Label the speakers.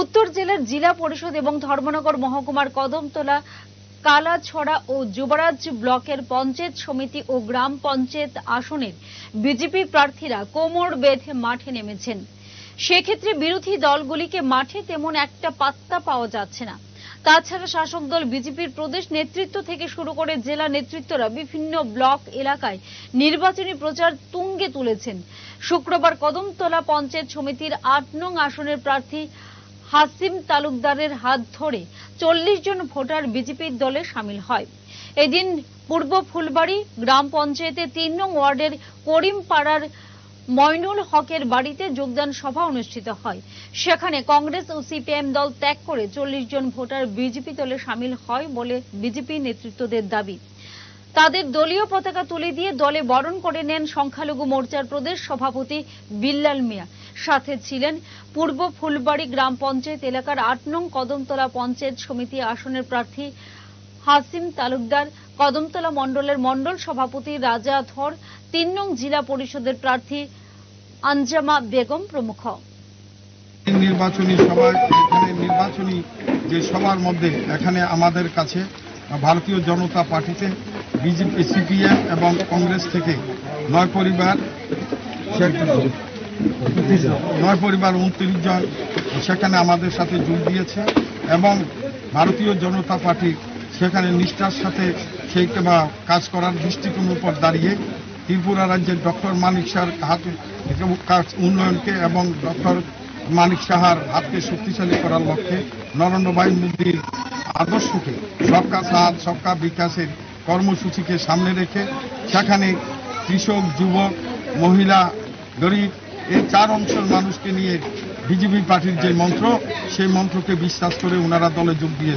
Speaker 1: উত্তর জেলার জেলা পরিষদ এবং ধর্মনগর মহকুমার কদমতলা, কালাছড়া ও যুবরাজ ব্লকের পঞ্চায়েত সমিতি ও গ্রাম পঞ্চায়েত আসনের বিজেপি প্রার্থীরা কোমর বেঁধে মাঠে নেমেছেন। সেক্ষেত্রে বিরোধী দলগুলিকে মাঠে তেমন একটা পাত্তা পাওয়া যাচ্ছে না। তাছাড়া শাসক দল বিজেপির প্রদেশ নেতৃত্ব থেকে শুরু করে জেলা নেতৃত্বরা বিভিন্ন ব্লক এলাকায় নির্বাচনী প্রচার তুঙ্গে তুলেছেন। শুক্রবার কদমতলা পঞ্চায়েত সমিতির আট নং আসনের প্রার্থী হাসিম তালুকদারের হাত ধরে চল্লিশ জন ভোটার বিজেপির দলে সামিল হয়। এদিন পূর্ব ফুলবাড়ি গ্রাম পঞ্চায়েতের তিন নং ওয়ার্ডের করিমপাড়ার ময়নুল হকের বাড়িতে যোগদান সভা অনুষ্ঠিত হয়। সেখানে কংগ্রেস ও সিপিএম দল ত্যাগ করে চল্লিশ জন ভোটার বিজেপি দলে সামিল হয় বলে বিজেপি নেতৃত্বদের দাবি। তাদের দলীয় পতাকা তুলে দিয়ে দলে বরণ করে নেন সংখ্যালঘু মোর্চার প্রদেশ সভাপতি বিল্লাল মিয়া। সাথে ছিলেন পূর্ব ফুলবাড়ি গ্রাম পঞ্চায়েত এলাকার আট নং কদমতলা পঞ্চায়েত সমিতি আসনের প্রার্থী হাসিম তালুকদার, কদমতলা মণ্ডলের মণ্ডল সভাপতি রাজা ধর, তিন নং জেলা পরিষদের প্রার্থী আঞ্জামা বেগম প্রমুখ।
Speaker 2: নির্বাচনী সভা এখানে নির্বাচনী যে মধ্যে, এখানে আমাদের কাছে ভারতীয় জনতা পার্টিতে বিজেপি, সিপিএম এবং কংগ্রেস থেকে নয় পরিবার নয় পরিবার উনত্রিশ জন সেখানে আমাদের সাথে যোগ দিয়েছে এবং ভারতীয় জনতা পার্টি সেখানে নিষ্ঠার সাথে সেই কাজ করার দৃষ্টিকোণ উপর দাঁড়িয়ে ত্রিপুরা রাজ্যের ডক্টর মানিক শাহর হাতে কাজ উন্নয়নকে এবং ডক্টর মানিক সাহার হাতকে শক্তিশালী করার লক্ষ্যে নরেন্দ্র ভাই মোদীর আদর্শকে সবকা সাথ, সবকা বিকাশের কর্মসূচিকে সামনে রেখে সেখানে কৃষক, যুবক, মহিলা, গরিব, এই চার অংশের মানুষকে নিয়ে বিজেপি পার্টির যে মন্ত্র, সেই মন্ত্রকে বিশ্বাস করে ওনারা দলে যোগ দিয়ে